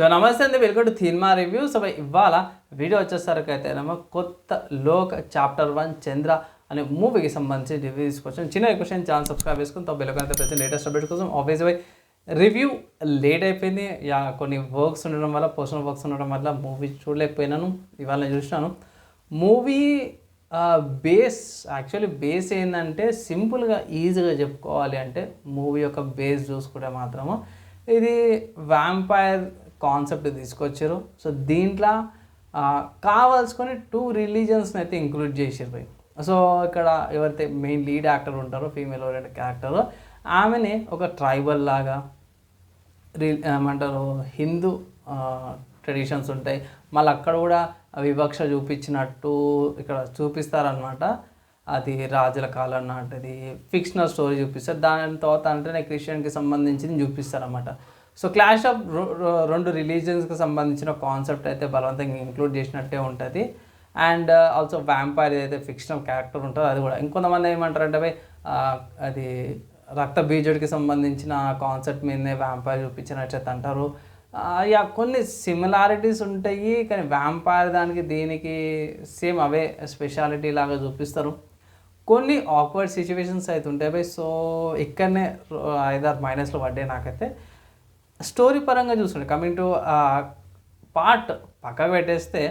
So నమస్తే అండి welcome to cinema review. So ఇవాళ వీడియో వచ్చేసరికి అయితే ఏమో కొత్త లోక్ చాప్టర్ వన్ చంద్ర అనే మూవీకి సంబంధించి రివ్యూ తీసుకొచ్చాను చిన్న క్వశ్చన్ ఛానల్ సబ్స్క్రైబ్ చేసుకుని తో బెల్ అయితే ప్రతి లేటెస్ట్ అప్డేట్ కోసం ఆబ్వియస్ బై రివ్యూ లేట్ అయిపోయింది. యా కొన్ని వర్క్స్ ఉండడం వల్ల పర్సనల్ వర్క్స్ ఉండడం వల్ల మూవీ చూడలేకపోయినాను. ఇవాళ నేను చూసినాను. మూవీ బేస్ యాక్చువల్లీ బేస్ ఏంటంటే సింపుల్గా ఈజీగా చెప్పుకోవాలి అంటే మూవీ యొక్క బేస్ చూసుకుంటే మాత్రము ఇది వ్యాంపైర్ కాన్సెప్ట్ తీసుకొచ్చారు. సో దీంట్లో కావాల్సుకొని టూ రిలీజన్స్ని అయితే ఇంక్లూడ్ చేసారు పోయి. సో ఇక్కడ ఎవరైతే మెయిన్ లీడ్ యాక్టర్ ఉంటారో ఫీమేల్ ఓరియంటెడ్ క్యారెక్టర్ ఆమెని ఒక ట్రైబల్ లాగా ఏమంటారు హిందూ ట్రెడిషన్స్ ఉంటాయి. మళ్ళీ అక్కడ కూడా వివక్ష చూపించినట్టు ఇక్కడ చూపిస్తారనమాట అది రాజుల కాలం నాటిది. ఫిక్షనల్ స్టోరీ చూపిస్తారు. దాని తర్వాత అంటేనే క్రిస్టియన్కి సంబంధించింది చూపిస్తారన్నమాట. సో క్లాష్ ఆఫ్ రెండు రిలీజియన్స్కి సంబంధించిన కాన్సెప్ట్ అయితే బలవంతంగా ఇంక్లూడ్ చేసినట్టే ఉంటుంది. అండ్ uh, ఆల్సో వ్యాంపైర్ ఏదైతే ఫిక్షనల్ క్యారెక్టర్ ఉంటుందో అది కూడా. ఇంకొంతమంది ఏమంటారంటే అంటే uh, అది రక్త బీజుడికి సంబంధించిన కాన్సెప్ట్ మీదనే వ్యాంపైర్ చూపించినట్టు అంటారు. Uh, యా కొన్ని సిమిలారిటీస్ ఉంటాయి కానీ వ్యాంపైర్ దానికి దీనికి సేమ్ అవే స్పెషాలిటీ లాగా చూపిస్తారు. కొన్ని ఆక్వర్డ్ సిచ్యువేషన్స్ అయితే ఉంటాయి బై సో ఇక్కడనే ఐదారు మైనస్లో పడ్డాయి నాకైతే. స్టోరీ పరంగా చూస్తుండే కమింగ్ టు పార్ట్ పక్కకు పెట్టేస్తే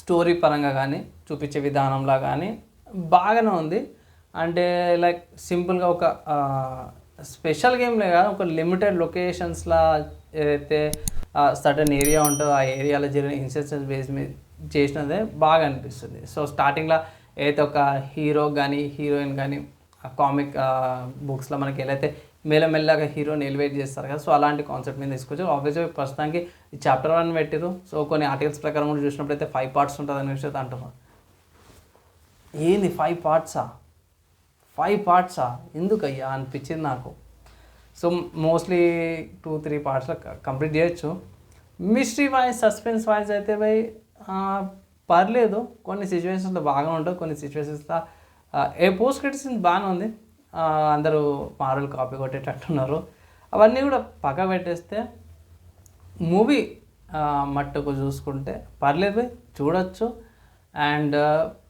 స్టోరీ పరంగా కానీ చూపించే విధానంలో కానీ బాగానే ఉంది. అంటే లైక్ సింపుల్గా ఒక స్పెషల్ గేమ్లే కాదు ఒక లిమిటెడ్ లొకేషన్స్లా ఏదైతే సడన్ ఏరియా ఉంటుందో ఆ ఏరియాలో జరిగిన ఇన్సిడెంట్స్ బేస్ మీద చేసినదే బాగా అనిపిస్తుంది. సో స్టార్టింగ్లో ఏదైతే ఒక హీరో కానీ హీరోయిన్ కానీ ఆ కామిక్ బుక్స్లో మనకి ఎలా అయితే మెల్లమెల్లగా హీరోని ఎలివేట్ చేస్తారు కదా. సో అలాంటి కాన్సెప్ట్ మీద తీసుకొచ్చారు. ఆబ్వియస్గా ప్రస్తుతానికి చాప్టర్ వన్ పెట్టారు సో కొన్ని ఆర్టికల్స్ ప్రకారం కూడా చూసినప్పుడు అయితే ఫైవ్ పార్ట్స్ ఉంటుంది అనే విషయం అంటున్నారు ఏంది ఫైవ్ పార్ట్సా ఫైవ్ పార్ట్సా ఎందుకయ్యా అనిపించింది నాకు. సో మోస్ట్లీ టూ త్రీ పార్ట్స్లో కంప్లీట్ చేయొచ్చు. మిస్టరీ వాయిస్ సస్పెన్స్ వాయిస్ అయితే బై పర్లేదు. కొన్ని సిచ్యువేషన్స్లో బాగా ఉంటుంది కొన్ని సిచ్యువేషన్స్లో ఏ పోస్ట్ క్రెడిట్స్ బాగానే ఉంది. అందరూ మారులు కాపీ కొట్టేటట్టున్నారు. అవన్నీ కూడా పక్క పెట్టేస్తే మూవీ మట్టుకు చూసుకుంటే పర్లేదు చూడొచ్చు. అండ్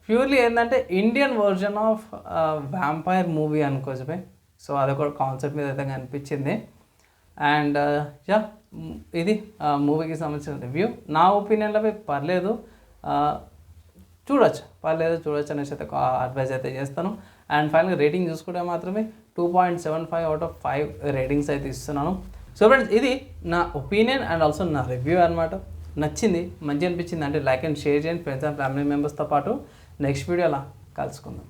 ప్యూర్లీ ఏంటంటే Indian version of vampire movie అనుకోవచ్చు బై సో అదొక కాన్సెప్ట్ మీద అయితే కనిపించింది. అండ్ యా ఇది మూవీకి సంబంధించిన రివ్యూ నా ఒపీనియన్లో పర్లేదు. చూడొచ్చు. పర్లేదు చూడొచ్చు అనేసి అయితే అడ్వైజ్ అయితే చేస్తాను. అండ్ ఫైనల్గా రేటింగ్ చూసుకుంటే మాత్రమే two point seven five out of five ratings అయితే ఇస్తున్నాను. సో ఫ్రెండ్స్ ఇది నా ఒపీనియన్ అండ్ ఆల్సో నా రివ్యూ అనమాట నచ్చింది మంచి అనిపించింది అంటే లైక్ అండ్ షేర్ చేయండి ఫ్రెండ్స్ అండ్ ఫ్యామిలీ మెంబర్స్తో పాటు. నెక్స్ట్ వీడియోలా కలుసుకుందాం.